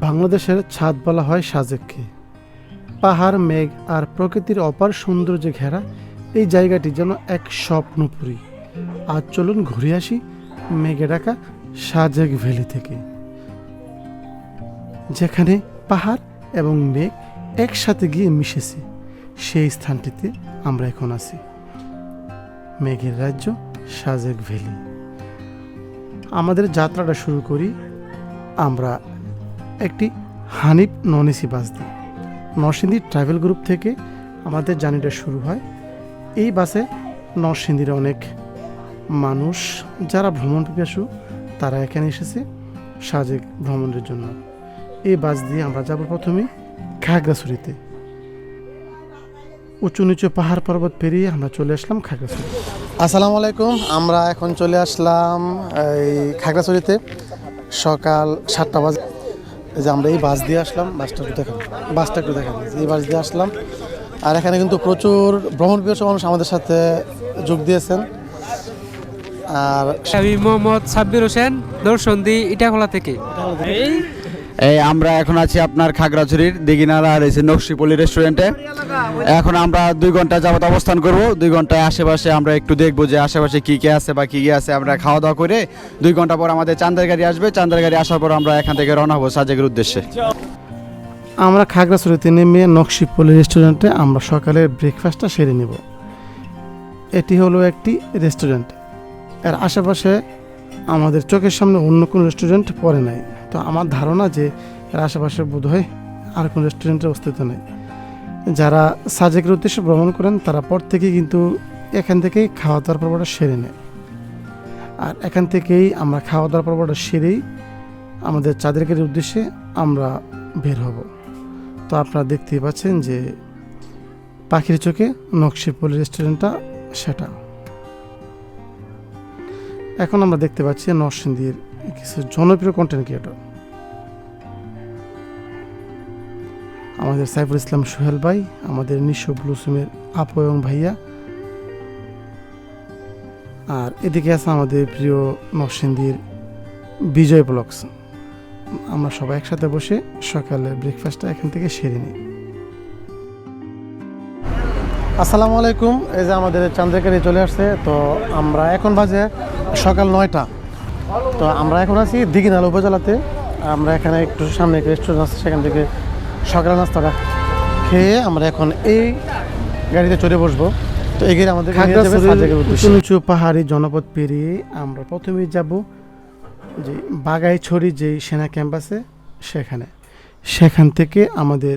বাংলাদেশের ছাদ বলা হয় সাজেককে। পাহাড়, মেঘ আর প্রকৃতির অপার সৌন্দর্যে ঘেরা এই জায়গাটি যেন এক স্বপ্নপুরী। আজ চলুন ঘুরে আসি মেঘে ডাকা সাজেক ভ্যালি থেকে। যেখানে পাহাড় এবং মেঘ একসাথে গিয়ে মিশেছে, সেই স্থানটিতে আমরা এখন আছি। মেঘের রাজ্য সাজেক ভ্যালি। আমাদের যাত্রাটা শুরু করি আমরা হানিফ নন এসি বাস দিয়ে। নরসিংদী ট্রাভেল গ্রুপ থেকে আমাদের জার্নিটা শুরু হয়। এই বাসে নরসিংদীর অনেক মানুষ যারা ভ্রমণ পিপাসু, তারা এখানে এসেছে সাজেক ভ্রমণের জন্য। এই বাস দিয়ে আমরা যাব প্রথমে খাগড়াছড়িতে। উঁচু নিচু পাহাড় পর্বত পেরিয়ে আমরা চলে আসলাম খাগড়াছড়ি। আসসালামু আলাইকুম, আমরা এখন চলে আসলাম এই খাগড়াছড়িতে সকাল সাতটা বাজে এই যে আমরা এই বাস দিয়ে আসলাম বাসটা একটু দেখাবো বাসটা একটু দেখাবো এই বাস দিয়ে আসলাম। আর এখানে কিন্তু প্রচুর ভ্রমণ পিপাসু মানুষ আমাদের সাথে যোগ দিয়েছেন। আর আমি মোহাম্মদ সাব্বির হোসেন দর্শন দি ইটাখোলা থেকে। এই আমরা এখন আছি আপনার খাগড়াছড়ির দিঘিনালা আর এসে নকশিপল্লী রেস্টুরেন্টে এখন আমরা দুই ঘণ্টা যাবত অবস্থান করব। দুই ঘন্টায় আশেপাশে আমরা একটু দেখব যে আশেপাশে কী কী আছে বা কী কী আছে। আমরা খাওয়া দাওয়া করে দুই ঘণ্টা পর আমাদের চান্দের গাড়ি আসবে। চান্দের গাড়ি আসার পর আমরা এখান থেকে রওনা হব সাজেকের উদ্দেশ্যে। আমরা খাগড়াছড়িতে নেমে নকশিপল্লী রেস্টুরেন্টে আমরা সকালের ব্রেকফাস্টটা সেরে নেব। এটি হলো একটি রেস্টুরেন্টের আশেপাশে আমাদের চোখের সামনে অন্য কোনো রেস্টুরেন্ট পড়ে নাই। তো আমার ধারণা যে এর আশেপাশে বোধহয় আর কোনো রেস্টুরেন্টের অস্তিত্ব নেই। যারা সাজেকের উদ্দেশ্যে ভ্রমণ করেন, তারা পর থেকে কিন্তু এখান থেকেই খাওয়া দাওয়ার পর্বটা সেরে নেয়। আর এখান থেকেই আমরা খাওয়া দাওয়ার পর্বটা সেরেই আমাদের চাঁদেরকের উদ্দেশ্যে আমরা বের হব। তো আপনারা দেখতেই পাচ্ছেন যে পাখির চোখে নকশিপল্লী রেস্টুরেন্টটা সেটা। এখন আমরা দেখতে পাচ্ছি নরসিংদীর কিছু জনপ্রিয় কন্টেন্ট ক্রিয়েটর আমাদের সাইফুল ইসলাম সোহেল ভাই, আমাদের নিঃস্ব ব্লুসুমের আপু এবং ভাইয়া। আর এদিকে আছে আমাদের প্রিয় নরসিংদীর বিজয় ব্লগস। আমরা সবাই একসাথে বসে সকালে ব্রেকফাস্টটা এখান থেকে সেরে নিই। আসসালামু আলাইকুম, এই যে আমাদের চান্দ্রিকারি চলে আসছে, তো আমরা এখন বাজে সকাল নয়টা। তো আমরা এখন আছি দিঘিনাল উপজেলাতে। আমরা এখানে একটু সামনে একটা রেস্টুরেন্ট আছে সেখান থেকে সকালের নাস্তাটা খেয়ে আমরা এখন এই গাড়িতে চড়ে বসবো। তো এই গাড়ি আমাদের উঁচু পাহাড়ি জনপদ পেরিয়ে আমরা প্রথমেই যাব যে বাগাইছড়ি যেই সেনা ক্যাম্প আছে সেখানে। সেখান থেকে আমাদের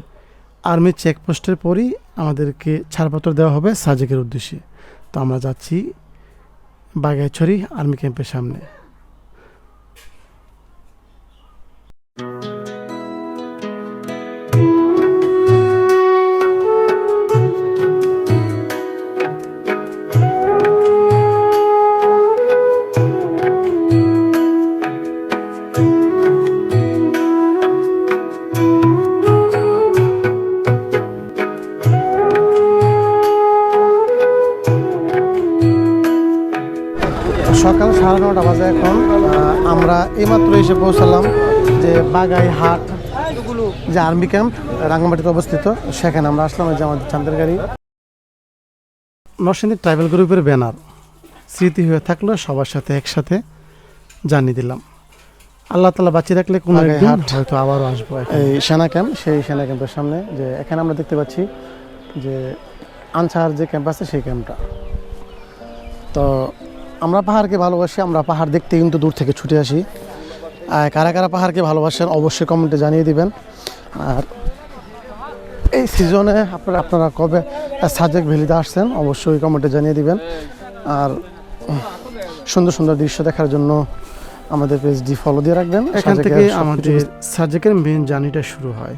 আর্মি চেকপোস্টের পরই আমাদেরকে ছাড়পত্র দেওয়া হবে সাজেকের উদ্দেশ্যে। তো আমরা যাচ্ছি বাগাইছড়ি আর্মি ক্যাম্পের সামনে। সাড়ে নটা বাজে এখন। আমরা এইমাত্র এসে পৌঁছালাম যে বাগাই হাট যে আর্মি ক্যাম্প রাঙ্গামাটিতে অবস্থিত। সেখানে আমরা আসলাম যে আমাদের চান্দের গাড়ি। নরসিংদী ট্রাইবেল গ্রুপের ব্যানার। স্মৃতি হয়ে থাকল সবার সাথে একসাথে জানিয়ে দিলাম। আল্লাহ তালা বাঁচিয়ে রাখলে কোনো একদিন হয়তো আবারও আসব এই সেনা ক্যাম্প সেই সেনা ক্যাম্পের সামনে যে এখানে আমরা দেখতে পাচ্ছি যে আনসার যে ক্যাম্প আছে সেই ক্যাম্পটা। তো আমরা পাহাড়কে ভালোবাসি আমরা পাহাড় দেখতে কিন্তু দূর থেকে ছুটে আসি। আর কারা কারা পাহাড়কে ভালোবাসেন অবশ্যই কমেন্টে জানিয়ে দিবেন। আর এই সিজনে আপনারা আপনারা কবে সাজেক ভ্যালিতে আসছেন অবশ্যই কমেন্টে জানিয়ে দিবেন। আর সুন্দর সুন্দর দৃশ্য দেখার জন্য আমাদের পেজটি ফলো দিয়ে রাখবেন। এখান থেকে আমাদের সাজেকের মেন জার্নিটা শুরু হয়।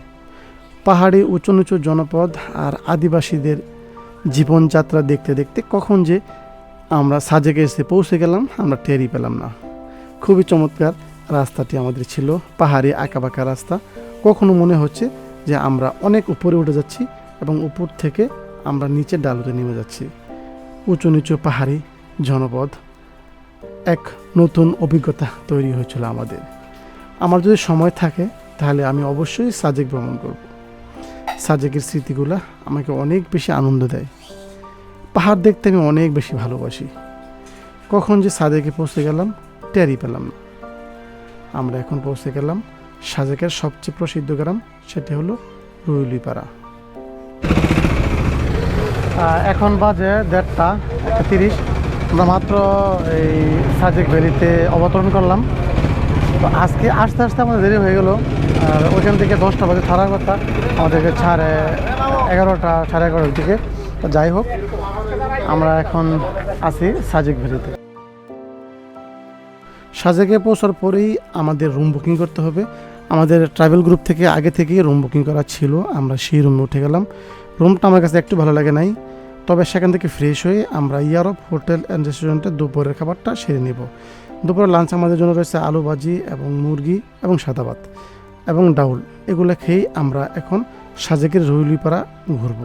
পাহাড়ি উঁচু নিচু জনপদ আর আদিবাসীদের জীবনযাত্রা দেখতে দেখতে কখন যে আমরা সাজেকে এসে পৌঁছে গেলাম, আমরা টেরই পেলাম না। খুবই চমৎকার রাস্তাটি আমাদের ছিল, পাহাড়ি আঁকাবাঁকা রাস্তা। কখনো মনে হচ্ছে যে আমরা অনেক উপরে উঠে যাচ্ছি এবং উপর থেকে আমরা নিচে ডালুতে নেমে যাচ্ছি। উঁচু নিচু পাহাড়ি জনপদ, এক নতুন অভিজ্ঞতা তৈরি হয়েছিল আমাদের। আমার যদি সময় থাকে, তাহলে আমি অবশ্যই সাজেক ভ্রমণ করব। সাজেকের স্মৃতিগুলো আমাকে অনেক বেশি আনন্দ দেয়। পাহাড় দেখতে আমি অনেক বেশি ভালোবাসি। কখন যে সাদেকে পৌঁছে গেলাম, টেরই পেলাম না। আমরা এখন পৌঁছে গেলাম সাজেকের সবচেয়ে প্রসিদ্ধ গ্রাম, সেটি হলো রুইলিপাড়া। এখন বাজে দেড়টা একটা তিরিশ। আমরা মাত্র এই সাজেক ভ্যালিতে অবতরণ করলাম। তো আজকে আস্তে আস্তে আমাদের দেরি হয়ে গেল। আর ওইখান থেকে দশটা বাজে ছাড়ার কথা। আমাদেরকে সাড়ে এগারোটা, সাড়ে এগারোটার দিকে। যাই হোক আমরা এখন আছি সাজেক ভ্যালিতে সাজেকে পৌঁছার পরেই আমাদের রুম বুকিং করতে হবে। আমাদের ট্রাভেল গ্রুপ থেকে আগে থেকেই রুম বুকিং করা ছিল, আমরা সেই রুমে উঠে গেলাম। রুমটা আমার কাছে একটু ভালো লাগে নাই, তবে সেখান থেকে ফ্রেশ হয়ে আমরা ইয়ারব হোটেল অ্যান্ড রেস্টুরেন্টে দুপুরের খাবারটা সেরে নেব। দুপুরের লাঞ্চ আমাদের জন্য রয়েছে আলু ভাজি এবং মুরগি এবং সাদা ভাত এবং ডাউল। এগুলো খেয়েই আমরা এখন সাজেকের রুইলিপাড়া ঘুরব।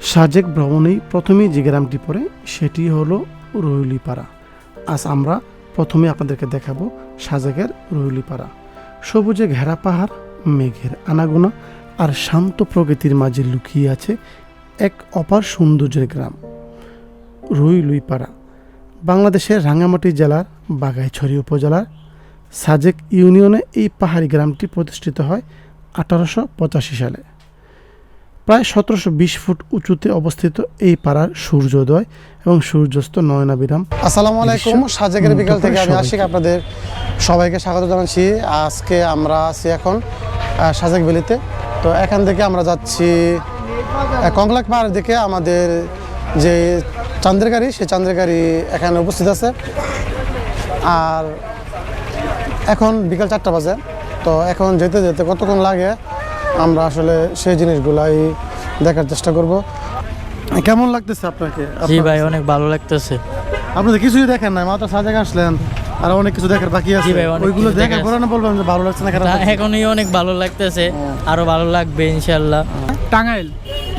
সাজেক ভ্রমণেই প্রথমেই যে গ্রামটি পড়ে, সেটি হলো রুইলিপাড়া। আজ আমরা প্রথমে আপনাদেরকে দেখাবো সাজেকের রুইলিপাড়া। সবুজে ঘেরা পাহাড়, মেঘের আনাগোনা আর শান্ত প্রকৃতির মাঝে লুকিয়ে আছে এক অপার সৌন্দর্যের গ্রাম রুইলুইপাড়া বাংলাদেশের রাঙ্গামাটি জেলার বাগাইছড়ি উপজেলার সাজেক ইউনিয়নে এই পাহাড়ি গ্রামটি প্রতিষ্ঠিত হয় আঠারোশো পঁচাশি সালে। প্রায় সতেরোশো বিশ ফুট উঁচুতে অবস্থিত এই পাড়ার সূর্যোদয় এবং সূর্যাস্ত নয়নাবিরাম আসসালামু আলাইকুম। সাজেকের বিকাল থেকে আমি আশিক আপনাদের সবাইকে স্বাগত জানাচ্ছি। আজকে আমরা আছি এখন সাজেক ভ্যালিতে। তো এখান থেকে আমরা যাচ্ছি কংলাক পাহাড়ের দিকে। আমাদের যে চান্দের গাড়ি সেই গাড়ি এখানে উপস্থিত আছে। আর এখন বিকাল চারটা বাজে। তো এখন যেতে যেতে কতক্ষণ লাগে? আমরা আসলে সেই জিনিসগুলাই দেখার চেষ্টা করব। কেমন লাগতেছে আপনাকে? জি ভাই অনেক ভালো লাগতেছে। আপনি তো কিছুই দেখেন নাই মাত্র সাজেক আসলেন আর অনেক কিছু দেখার বাকি আছে। ভাই, ওইগুলো দেখার পরে না বলবেন যে ভালো লাগছে না খারাপ এখনই অনেক ভালো লাগতেছে আরও ভালো লাগবে ইনশাল্লাহ টাঙ্গাইল।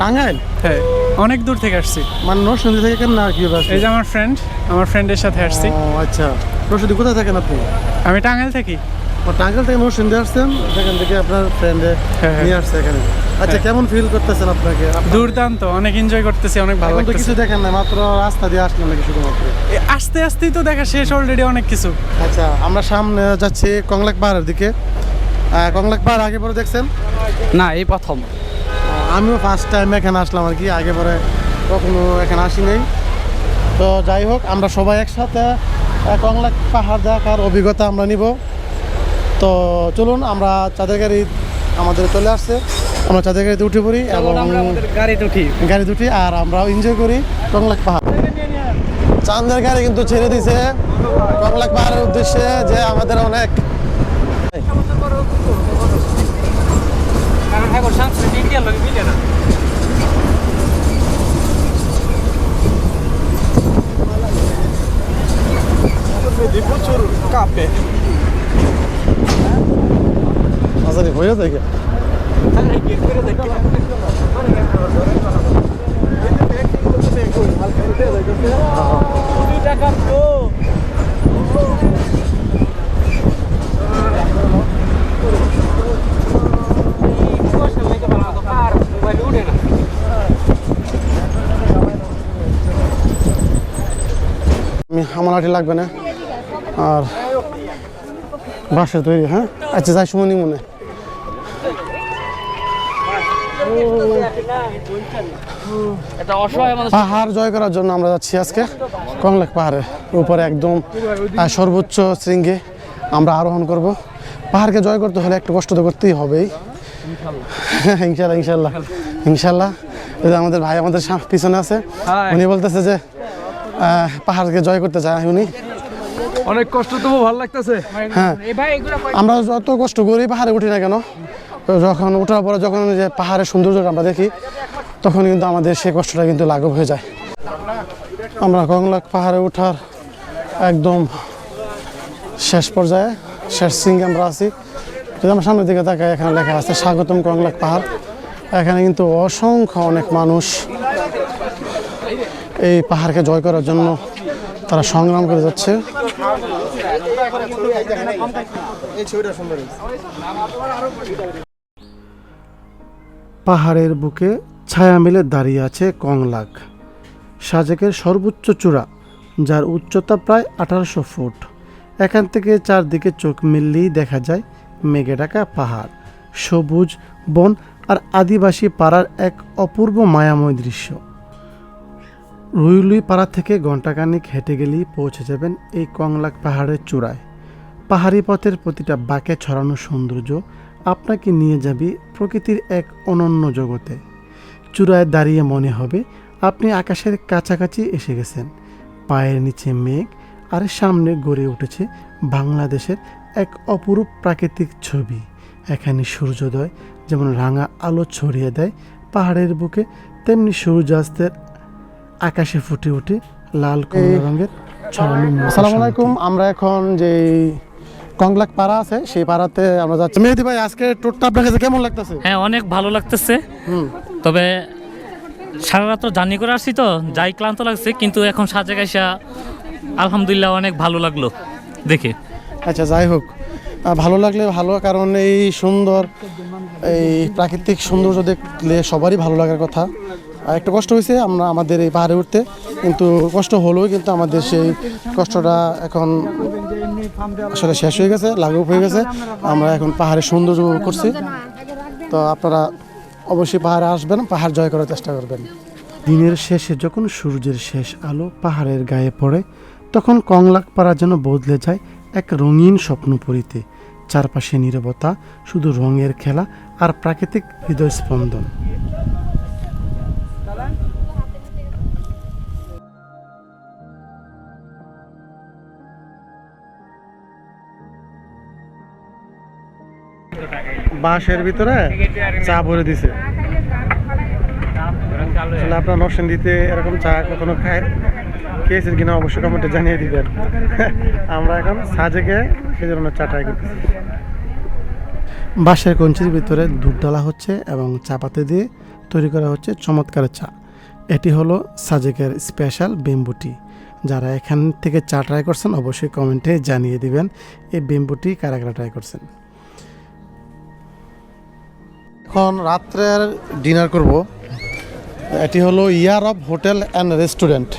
টাঙ্গাইল? হ্যাঁ অনেক দূর থেকে আসছি। মানে নরসিংদী থেকে কেমন আর কি? এই যে আমার ফ্রেন্ড আমার ফ্রেন্ডের সাথে আসছি। ও আচ্ছা। নরসিংদী কোথায় থাকেন আপনি? আমি টাঙ্গাইল থাকি। ও, টাঙ্গাইল থেকে নরসিংদী আসছেন সেখান থেকে আপনার ফ্রেন্ডে হ্যাঁ, হ্যাঁ। নিয়ে আসছে এখানে। আচ্ছা কেমন ফিল করতেছেন আপনাকে? দুর্দান্ত অনেক এনজয় করতেছি অনেক ভালো লাগতেছে। কিছু দেখেন না মাত্র রাস্তা দিয়ে আসলেন নাকি শুধুমাত্র? আস্তে আস্তেই তো দেখা শেষ অলরেডি অনেক কিছু। আচ্ছা আমরা সামনে যাচ্ছি কংলাক পাহাড়ের দিকে। কংলাক পাহাড় আগে পরে দেখছেন? না এই প্রথম। আমিও ফার্স্ট টাইম এখানে আসলাম আর কি আগে পরে কখনো এখানে আসি নাই। তো যাই হোক আমরা সবাই একসাথে কংলাক পাহাড় দেখার অভিজ্ঞতা আমরা নিব। তো চলুন আমরা চাঁদের গাড়ি আমাদের চলে আসছে। আমরা চাঁদের গাড়িতে উঠে পড়ি এবং গাড়িতে উঠি। গাড়িতে উঠি আর আমরাও এনজয় করি কংলাক পাহাড়। চাঁদের গাড়ি কিন্তু ছেড়ে দিছে টংলাক পাহাড়ের উদ্দেশ্যে যে আমাদের অনেক আচ্ছা হয়ে যায় আমার লাগবে না। আর বাসা তৈরি হ্যাঁ? আচ্ছা যাই সময় নিই মনে। পাহাড় জয় করার জন্য আমরা যাচ্ছি আজকে। কংলেক পাহাড়ে উপরে একদম সর্বোচ্চ শৃঙ্গে আমরা আরোহণ করব। পাহাড়কে জয় করতে হলে একটু কষ্ট তো করতেই হবেই। ইনশাল্লাহ ইনশাল্লাহ ইনশাল্লাহ আমাদের ভাই আমাদের পিছনে আছে উনি বলতেছে যে আহ, পাহাড়কে জয় করতে চায় উনি। অনেক কষ্ট তবু ভালো লাগতেছে। হ্যাঁ আমরা যত কষ্ট করি পাহাড়ে উঠি না কেন যখন ওঠার পরে যখন যে পাহাড়ের সৌন্দর্যটা আমরা দেখি, তখন কিন্তু আমাদের সেই কষ্টটা কিন্তু লাঘব হয়ে যায়। আমরা কংলাক পাহাড়ে ওঠার একদম শেষ পর্যায়ে, শেষ সিঙ্গে আমরা আছি। যদি আমরা সামনের দিকে তাকাই, এখানে লেখা আছে, স্বাগতম কংলাক পাহাড়। এখানে কিন্তু অসংখ্য অনেক মানুষ এই পাহাড়কে জয় করার জন্য তারা সংগ্রাম করে যাচ্ছে। পাহাড়ের বুকে ছায়া মিলে দাঁড়িয়ে আছে কংলাক। সাজেকের সর্বোচ্চ চূড়া, যার উচ্চতা প্রায় আঠারোশো ফুট। এখান থেকে চারদিকে চোখ মিললেই দেখা যায় মেঘে ঢাকা পাহাড়, সবুজ, বন আর আদিবাসী পাড়ার এক অপূর্ব মায়াময় দৃশ্য। রুইলুই পাড়া থেকে ঘণ্টাখানিক হেঁটে গেলেই পৌঁছে যাবেন এই কংলাক পাহাড়ের চূড়ায়। পাহাড়ি পথের প্রতিটা বাঁকে ছড়ানো সৌন্দর্য আপনাকে নিয়ে যাবে প্রকৃতির এক অনন্য জগতে। চূড়ায় দাঁড়িয়ে মনে হবে আপনি আকাশের কাছাকাছি এসে গেছেন। পায়ের নিচে মেঘ আর সামনে গড়ে উঠেছে বাংলাদেশের এক অপরূপ প্রাকৃতিক ছবি। এখানে সূর্যোদয় যেমন রাঙা আলো ছড়িয়ে দেয় পাহাড়ের বুকে তেমনি সূর্যাস্তের আকাশে ফুটে উঠে লাল কমলা রঙের আসসালামু আলাইকুম আমরা এখন যে কংলাক পাড়া আছে সেই পাড়াতে আমরা যাচ্ছি। মেহেদি ভাই আজকে টুরটা আপনার কাছে কেমন লাগতেছে? হ্যাঁ অনেক ভালো লাগতেছে। তবে সারা রাত জার্নি করে আসছি তো যাই ক্লান্ত লাগছে কিন্তু এখন সাজে গাইসা আলহামদুলিল্লাহ অনেক ভালো লাগল দেখে। আচ্ছা যাই হোক। ভালো লাগলে ভালো কারণ এই সুন্দর এই প্রাকৃতিক সৌন্দর্য দেখলে সবারই ভালো লাগার কথা। আর একটু কষ্ট হয়েছে আমরা আমাদের এই পাহাড়ে উঠতে কিন্তু কষ্ট হলেও কিন্তু আমাদের সেই কষ্টটা এখন আসলে শেষ হয়ে গেছে, লাঘব হয়ে গেছে। আমরা এখন পাহাড়ের সৌন্দর্য উপভোগ করছি। তো আপনারা অবশ্যই পাহাড়ে আসবেন, পাহাড় জয় করার চেষ্টা করবেন। দিনের শেষে যখন সূর্যের শেষ আলো পাহাড়ের গায়ে পড়ে, তখন কংলাক পাড়া যেন বদলে যায় এক রঙিন স্বপ্নপুরীতে চারপাশে নীরবতা, শুধু রঙের খেলা আর প্রাকৃতিক হৃদয় বাঁশের ভিতরে চা ভরে দিছে। আসলে আপনার নরসিংদীতে এরকম চা কখনো খায় খেয়েছেন কিনা অবশ্যই কমেন্টে জানিয়ে দিবেন। আমরা এখন সাজেকে সেই জন্য চা ট্রাই করতেছি। বাঁশের কঞ্চির ভিতরে দুধ ডালা হচ্ছে এবং চা পাতা দিয়ে তৈরি করা হচ্ছে চমৎকার চা। এটি হলো সাজেকের স্পেশাল বেম্বুটি যারা এখান থেকে চা ট্রাই করছেন, অবশ্যই কমেন্টে জানিয়ে দিবেন, এই বেম্বুটি কারা কারা ট্রাই করছেন। এখন রাত্রের ডিনার করব। এটি হলো year of hotel and restaurant.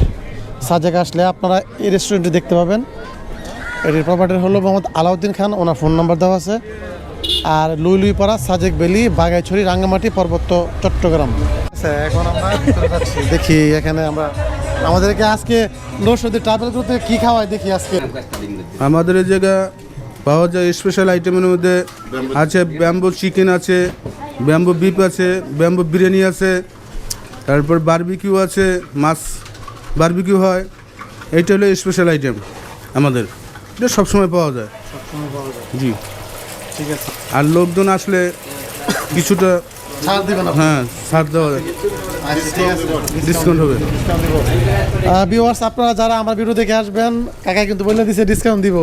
Sajek আসলে আপনারা এই রেস্টুরেন্টে দেখতে পাবেন। এটির প্রপার্টার হলো Mohammad Alauddin Khan, owner phone number দেওয়া আছে। আর লুই লুইপাড়া সাজেক বেলি বাগাইছড়ি, রাঙ্গামাটি পার্বত্য চট্টগ্রাম। আচ্ছা এখন আমরা দেখি এখানে আমরা, আমাদেরকে আজকে নৌসদি ট্রাভেল করতে কি খাওয়ায় দেখি আজকে। আমাদের এই জায়গা পাওয়া যায় স্পেশাল আইটেমের মধ্যে আছে ব্যাম্বো চিকেন আছে ব্যাম্বো বিপ আছে ব্যাম্বো বিরিয়ানি আছে তারপর বারবিকিউ আছে মাছ বারবিকিউ হয়। এইটা হলো স্পেশাল আইটেম আমাদের। এটা সবসময় পাওয়া যায়। জি। ঠিক আছে। আর লোকজন আসলে কিছুটা হ্যাঁ ছাড় দেওয়া যায়। ডিসকাউন্ট হবে। ভিউয়ার্স আপনারা যারা আমার ভিডিও দেখে আসবেন কাকা কিন্তু বলে দিছে ডিসকাউন্ট দিব।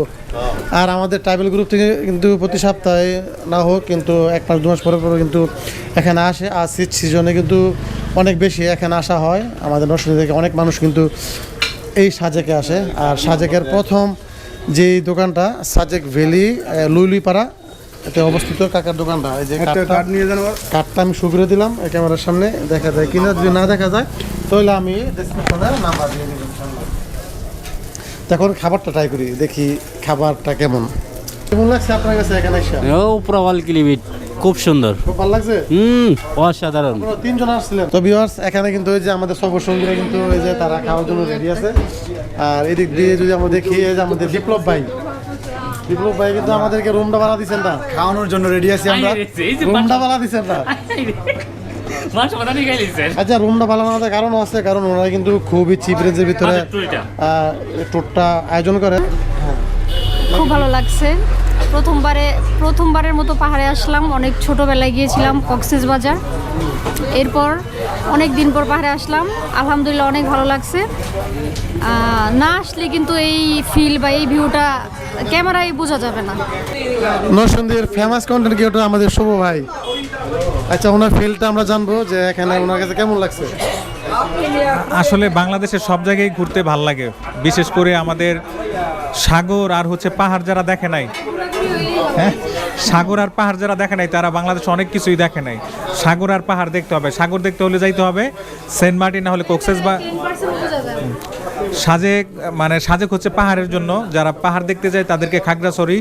আর আমাদের ট্রাইবেল গ্রুপ থেকে কিন্তু প্রতি সপ্তাহে না হোক, কিন্তু এক মাস, দু মাস পরে পরে কিন্তু এখানে আসে। আর শীত সিজনে কিন্তু অনেক বেশি এখানে আসা হয়। আমাদের নরসিংদী থেকে অনেক মানুষ কিন্তু এই সাজেকে আসে। আর সাজেকের প্রথম যেই দোকানটা, সাজেক ভ্যালি লুইলুইপাড়া এতে অবস্থিত কাকার দোকানটা। এই যে কার্ড নিয়ে যান কার্ডটা আমি শু করে দিলাম এই ক্যামেরার সামনে দেখা যায় কিনা যদি না দেখা যায় তাহলে আমি ডেসক্রিপশনে নাম্বার দিয়ে দিব ইনশাআল্লাহ। এখন খাবারটা ট্রাই করি দেখি খাবারটা কেমন। কেমন লাগছে আপনার কাছে এখানে এসে? ও প্রবাল ক্লিবিট খুব সুন্দর। খুব ভালো লাগছে? হুম অসাধারণ। তিনজন আসছিলেন। তো ভিউয়ার্স এখানে কিন্তু ওই যে আমাদের সফর সঙ্গীরা কিন্তু ওই যে তারা খাওয়ার জন্য রেডি আছে। আর এদিক দিয়ে যদি আমরা দেখি এই যে আমাদের বিপ্লব ভাই বিপ্লব ভাই কিন্তু আমাদেরকে রুমটা ভাড়া দিচ্ছেন না। খাওয়ানোর জন্য রেডি আছি আমরা। রুমটা ভাড়া দিচ্ছেন না। আচ্ছা রুমটা ভালো না কারণ আছে কারণ ওনারা কিন্তু খুবই চিপ রেঞ্জের ভিতরে টুরটা আয়োজন করে। খুব ভালো লাগছে। প্রথমবারে প্রথমবারের মতো পাহাড়ে আসলাম। অনেক ছোটোবেলায় গিয়েছিলাম কক্সেস বাজার। এরপর অনেক দিন পর পাহাড়ে আসলাম। আলহামদুলিল্লাহ অনেক ভালো লাগছে। না আসলে কিন্তু এই ফিল বা এই ভিউটা ক্যামেরায় বোঝা যাবে না। নরসিংদীর ফেমাস কন্টেন্ট ক্রিয়েটর আমাদের শুভ ভাই। আচ্ছা ওনার ফিলটা আমরা জানব যে এখানে ওনার কাছে কেমন লাগছে? আসলে বাংলাদেশের সব জায়গায় ঘুরতে ভালো লাগে। বিশেষ করে আমাদের সাগর আর হচ্ছে পাহাড় যারা দেখে নাই হ্যাঁ? সাগর আর পাহাড় যারা দেখে নাই তারা বাংলাদেশে অনেক কিছুই দেখে নাই। সাগর আর পাহাড় দেখতে হবে। সাগর দেখতে হলে যাইতে হবে। সেন্ট মার্টিন না হলে কক্সেস বা সাজেক মানে সাজেক হচ্ছে পাহাড়ের জন্য। যারা পাহাড় দেখতে যায় তাদেরকে খাগড়াছড়ি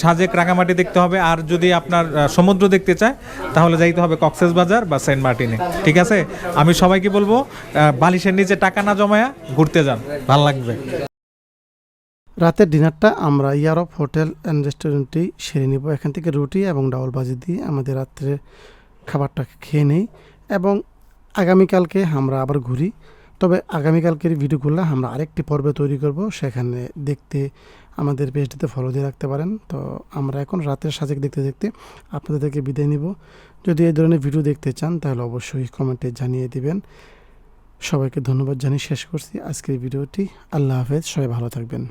সাজেক রাঙামাটি দেখতে হবে। আর যদি আপনার সমুদ্র দেখতে চায়, তাহলে যাইতে হবে কক্সেস বাজার বা সেন্ট মার্টিনে। ঠিক আছে? আমি সবাইকে বলব বালিশের নিচে টাকা না জমায়া ঘুরতে যান। ভালো লাগবে। রাতের ডিনারটা আমরা ইয়ারফ হোটেল অ্যান্ড রেস্টুরেন্টেই সেরে নিব। এখান থেকে রুটি এবং ডাউল বাজি দিয়ে আমাদের রাত্রে খাবারটা খেয়ে নেই। এবং আগামীকালকে আমরা আবার ঘুরি। তবে আগামীকালকের ভিডিওগুলো আমরা আরেকটি পর্বে তৈরি করব। সেখানে দেখতে, আমাদের পেজটিতে ফলো দিয়ে রাখতে পারেন। তো আমরা এখন রাতের সাজেক দেখতে দেখতে আপনাদেরকে বিদায় নিব। যদি এই ধরনের ভিডিও দেখতে চান, তাহলে অবশ্যই কমেন্টে জানিয়ে দিবেন। সবাইকে ধন্যবাদ জানিয়ে শেষ করছি। আজকের ভিডিওটি আল্লাহ হাফেজ। সবাই ভালো থাকবেন।